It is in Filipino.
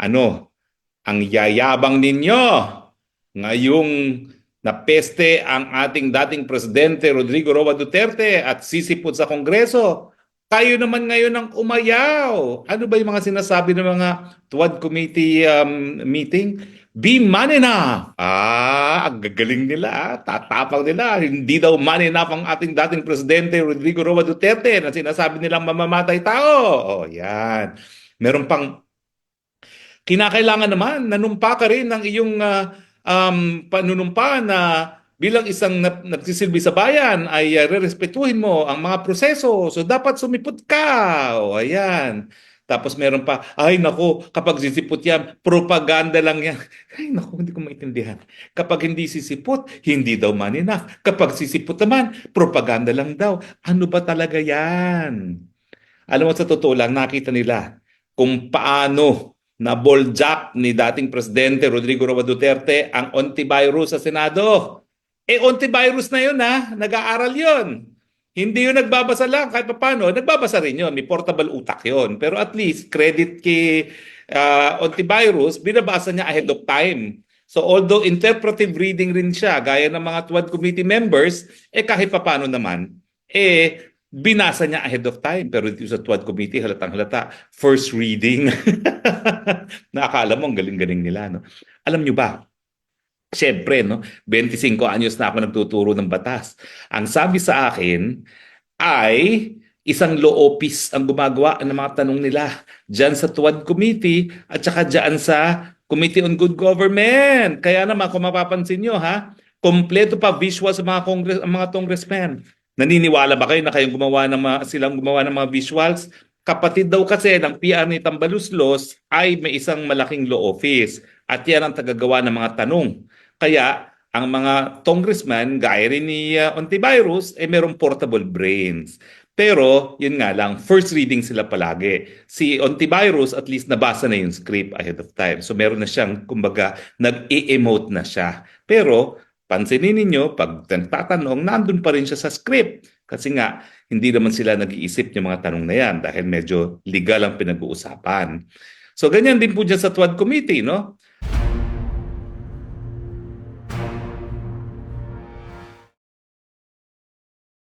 ano, ang yayabang ninyo ngayong napeste ang ating dating presidente Rodrigo Roa Duterte at sisipot sa Kongreso. Kayo naman ngayon ang umayaw. Ano ba yung mga sinasabi ng mga TWAD committee um, meeting? Be man enough. Ah, ang gagaling nila. ah. Tatapang nila. Hindi daw man enough ang ating dating presidente Rodrigo Roa Duterte na sinasabi nilang mamamatay tao. Oh, yan. Meron pang kinakailangan naman nanumpa ka rin ng iyong ah, um, panunumpa na bilang isang nagsisilbi sa bayan ay uh, rerespetuhin mo ang mga proseso. So dapat sumipot ka. O ayan. Tapos meron pa, ay nako, kapag sisipot yan, propaganda lang yan. Ay nako, hindi ko maintindihan. Kapag hindi sisipot, hindi daw man enough. Kapag sisipot naman, propaganda lang daw. Ano ba talaga yan? Alam mo, sa totoo lang, nakita nila kung paano na jack ni dating Presidente Rodrigo Roa Duterte ang antivirus sa Senado. Eh, antivirus na yun ha. Nag-aaral yun. Hindi yun nagbabasa lang kahit paano. Nagbabasa rin yun. May portable utak yun. Pero at least, credit kay uh, antivirus, binabasa niya ahead of time. So although interpretive reading rin siya, gaya ng mga TWAD committee members, eh kahit paano naman, eh binasa niya ahead of time. Pero dito sa TWAD committee, halatang halata, first reading. Nakakala mo, ang galing-galing nila. No? Alam nyo ba, Siyempre, no? 25 anyos na ako nagtuturo ng batas. Ang sabi sa akin ay isang law office ang gumagawa ng mga tanong nila dyan sa TUWAD Committee at saka dyan sa Committee on Good Government. Kaya naman, kung mapapansin nyo, ha, kompleto pa visual sa mga, congress, ang mga congressmen. Naniniwala ba kayo na kayong gumawa ng mga, silang gumawa ng mga visuals? Kapatid daw kasi ng PR ni Tambaluslos ay may isang malaking law office at yan ang tagagawa ng mga tanong. Kaya ang mga congressman, gaya rin ni uh, Ontivirus, eh merong portable brains. Pero, yun nga lang, first reading sila palagi. Si Ontivirus, at least nabasa na yung script ahead of time. So meron na siyang, kumbaga, nag-e-emote na siya. Pero, pansinin ninyo, pag nagtatanong, nandun pa rin siya sa script. Kasi nga, hindi naman sila nag-iisip yung mga tanong na yan dahil medyo legal ang pinag-uusapan. So ganyan din po dyan sa TWAD committee, no?